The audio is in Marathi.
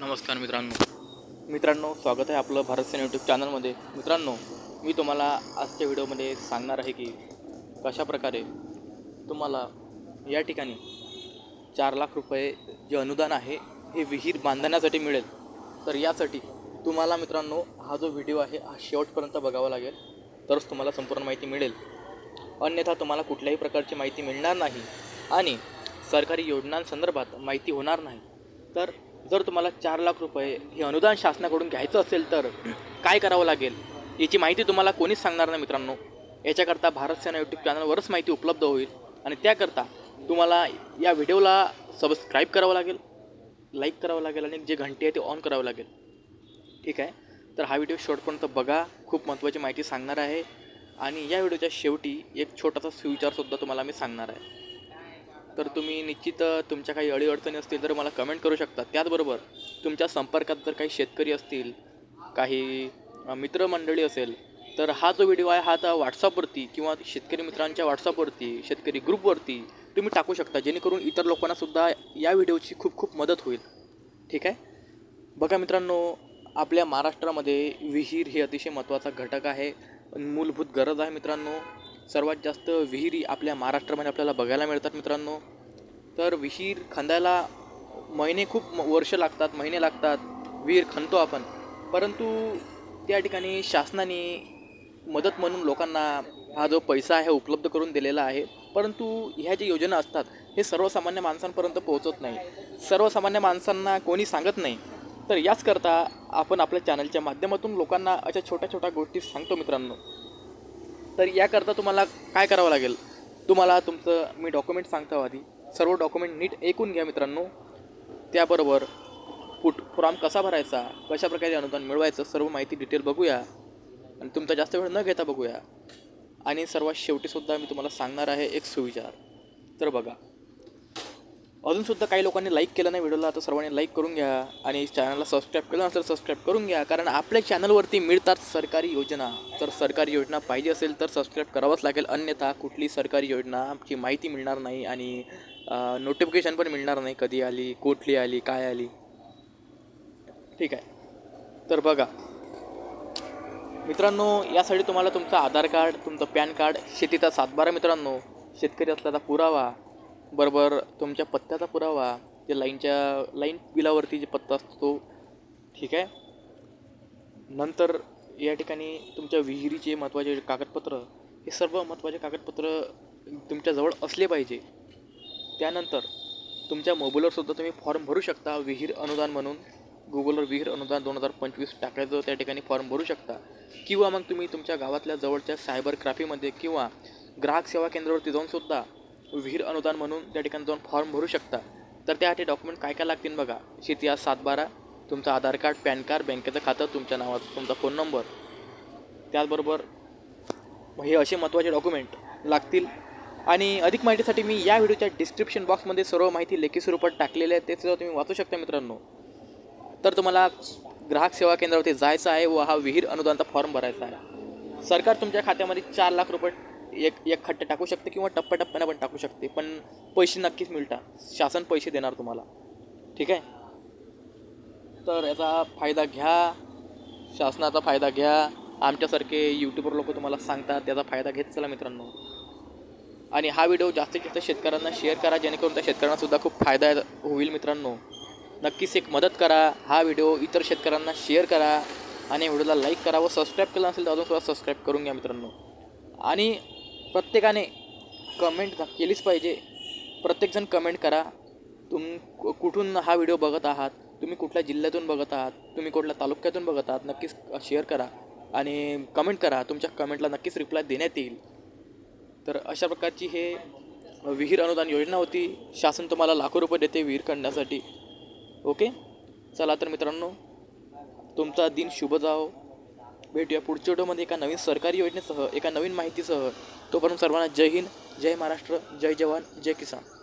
नमस्कार मित्रांनो. मित्रांनो स्वागत आहे आपलं भारत सेन यूट्यूब चॅनलमध्ये मित्रांनो मी तुम्हाला आजच्या व्हिडिओमध्ये सांगणार आहे की कशाप्रकारे तुम्हाला या ठिकाणी चार लाख रुपये जे अनुदान आहे हे विहीर बांधण्यासाठी मिळेल. तर यासाठी तुम्हाला मित्रांनो हा जो व्हिडिओ आहे हा शेवटपर्यंत बघावा लागेल. तरच तुम्हाला संपूर्ण माहिती मिळेल. अन्यथा तुम्हाला कुठल्याही प्रकारची माहिती मिळणार नाही आणि सरकारी योजनांसंदर्भात माहिती होणार नाही. तर जर तुम्हाला चार लाख रुपये हे अनुदान शासनाकडून घ्यायचं असेल तर काय करावं लागेल? याची माहिती तुम्हाला कोणीच सांगणार नाही मित्रांनो. याच्याकरता भारत सेना यूट्यूब चॅनलवरच माहिती उपलब्ध होईल आणि त्याकरता तुम्हाला या व्हिडिओला सबस्क्राईब करावं लागेल लाईक करावं लागेल आणि जे घंटी आहे ते ऑन करावं लागेल. ठीक आहे? तर हा व्हिडिओ शेवटपर्यंत बघा. खूप महत्त्वाची माहिती सांगणार आहे. आणि या व्हिडिओच्या शेवटी एक छोटासा सुविचारसुद्धा तुम्हाला मी सांगणार आहे. तर तुम्ही निश्चित तुमच्या काही अडीअडचणी असतील तर मला कमेंट करू शकता. त्याचबरोबर तुमच्या संपर्कात जर काही शेतकरी असतील काही मित्रमंडळी असेल तर हा जो व्हिडिओ आहे हा आता व्हॉट्सअपवरती किंवा शेतकरी मित्रांच्या व्हॉट्सअपवरती शेतकरी ग्रुपवरती तुम्ही टाकू शकता. जेणेकरून इतर लोकांनासुद्धा या व्हिडिओची खूप खूप मदत होईल. ठीक आहे? बघा मित्रांनो आपल्या महाराष्ट्रामध्ये विहीर हे अतिशय महत्त्वाचा घटक आहे. मूलभूत गरज आहे मित्रांनो. सर्वात जास्त विहिरी आपल्या महाराष्ट्रामध्ये आपल्याला बघायला मिळतात मित्रांनो. तर विहीर खंदायला महिने खूप वर्ष लागतात महिने लागतात विहीर खणतो आपण. परंतु त्या ठिकाणी शासनाने मदत म्हणून लोकांना हा जो पैसा आहे उपलब्ध करून दिलेला आहे. परंतु ह्या ज्या योजना असतात हे सर्वसामान्य माणसांपर्यंत पोहोचत नाही. सर्वसामान्य माणसांना कोणी सांगत नाही. तर याचकरता आपण आपल्या चॅनलच्या माध्यमातून लोकांना अशा छोट्या छोट्या गोष्टी सांगतो मित्रांनो. तर याकरता तुम्हाला काय करावं लागेल? तुम्हाला तुमचं मी डॉक्युमेंट सांगतो आधी. सर्व डॉक्युमेंट नीट ऐकून घ्या मित्रांनो. त्याबरोबर कुठ फॉर्म कसा भरायचा कशा प्रकारे अनुदान मिळवायचं सर्व माहिती डिटेल बघूया. आणि तुमचा जास्त वेळ न घेता बघूया. आणि सर्वात शेवटीसुद्धा मी तुम्हाला सांगणार आहे एक सुविचार. तर बघा. अजूनसुद्धा काही लोकांनी लाईक केलं नाही व्हिडिओला तर सर्वांनी लाईक करून घ्या आणि चॅनलला सबस्क्राईब केलं नसेल सबस्क्राईब करून घ्या. कारण आपल्या चॅनलवरती मिळतात सरकारी योजना. तर सरकारी योजना पाहिजे असेल तर सबस्क्राईब करावंच लागेल. अन्यथा कुठली सरकारी योजनाची माहिती मिळणार नाही आणि नोटिफिकेशन पण मिळणार नाही कधी आली कुठली आली काय आली. ठीक आहे. तर बघा. मित्रांनो यासाठी तुम्हाला तुमचं आधार कार्ड तुमचं पॅन कार्ड शेतीचा सातबारा मित्रांनो. शेतकरी असल्याचा पुरावा. बरोबर तुमच्या पत्त्याचा पुरावा ते लाईनच्या लाईन बिलावरती जे पत्ता असतो तो ठीक आहे? नंतर या ठिकाणी तुमच्या विहिरीचे महत्त्वाचे कागदपत्र हे सर्व महत्त्वाचे कागदपत्र तुमच्याजवळ असले पाहिजे. त्यानंतर तुमच्या मोबाईलवरसुद्धा तुम्ही फॉर्म भरू शकता विहीर अनुदान म्हणून. गुगलवर विहीर अनुदान दोन हजार पंचवीस टाकायचं त्या ठिकाणी फॉर्म भरू शकता. किंवा मग तुम्ही तुमच्या गावातल्या जवळच्या सायबर क्राफीमध्ये किंवा ग्राहक सेवा केंद्रावरती जाऊन सुद्धा विहीर अनुदान म्हणून त्या ठिकाणी जाऊन फॉर्म भरू शकता. तर त्यासाठी डॉक्युमेंट काय काय लागतील बघा. शेती आज सातबारा तुमचं आधार कार्ड पॅन कार्ड बँकेचं खातं तुमच्या नावाचं तुमचा फोन नंबर. त्याचबरोबर हे असे महत्त्वाचे डॉक्युमेंट लागतील. आणि अधिक माहितीसाठी मी या व्हिडिओच्या डिस्क्रिप्शन बॉक्समध्ये सर्व माहिती लेखी स्वरूपात टाकलेली आहे. ते सुद्धा तुम्ही वाचू शकता मित्रांनो. तर तुम्हाला ग्राहक सेवा केंद्रावरती जायचं आहे व हा विहीर अनुदानचा फॉर्म भरायचा आहे. सरकार तुमच्या खात्यामध्ये चार लाख रुपये एक एक खट्टे टाकू शकते किंवा टप्प्याटप्प्यानं पण टाकू शकते. पण पैसे नक्कीच मिळतात. शासन पैसे देणार तुम्हाला. ठीक आहे? तर याचा फायदा घ्या. शासनाचा फायदा घ्या. आमच्यासारखे यूट्यूबर लोक तुम्हाला सांगतात त्याचा फायदा घेत चला मित्रांनो. आणि हा व्हिडिओ जास्तीत जास्त शेतकऱ्यांना शेअर करा जेणेकरून त्या शेतकऱ्यांनासुद्धा खूप फायदा होईल मित्रांनो. नक्कीच एक मदत करा. हा व्हिडिओ इतर शेतकऱ्यांना शेअर करा. आणि व्हिडिओला लाईक करा व सबस्क्राईब केलं असेल तर अजून सुद्धा सबस्क्राईब करून घ्या मित्रांनो. आणि प्रत्येकाने कमेंट केलीच पाहिजे. प्रत्येकजण कमेंट करा. तुम कुठून हा व्हिडिओ बघत आहात? तुम्ही कुठल्या जिल्ह्यातून बघत आहात? तुम्ही कुठल्या तालुक्यातून बघत आहात? नक्कीच शेअर करा. आणि कमेंट करा. तुमच्या कमेंटला नक्कीच रिप्लाय देण्यात येईल. तर अशा प्रकारची हे विहीर अनुदान योजना होती. शासन तुम्हाला लाखो रुपये देते विहीर काढण्यासाठी. ओके चला तर मित्रांनो तुमचा दिन शुभ जाओ भेटूया पुढच्या व्हिडिओमध्ये एका नवीन सरकारी योजनेसह एका नवीन माहितीसह. तोपर्यंत सर्वांना जय हिंद जय महाराष्ट्र जय जवान जय किसान.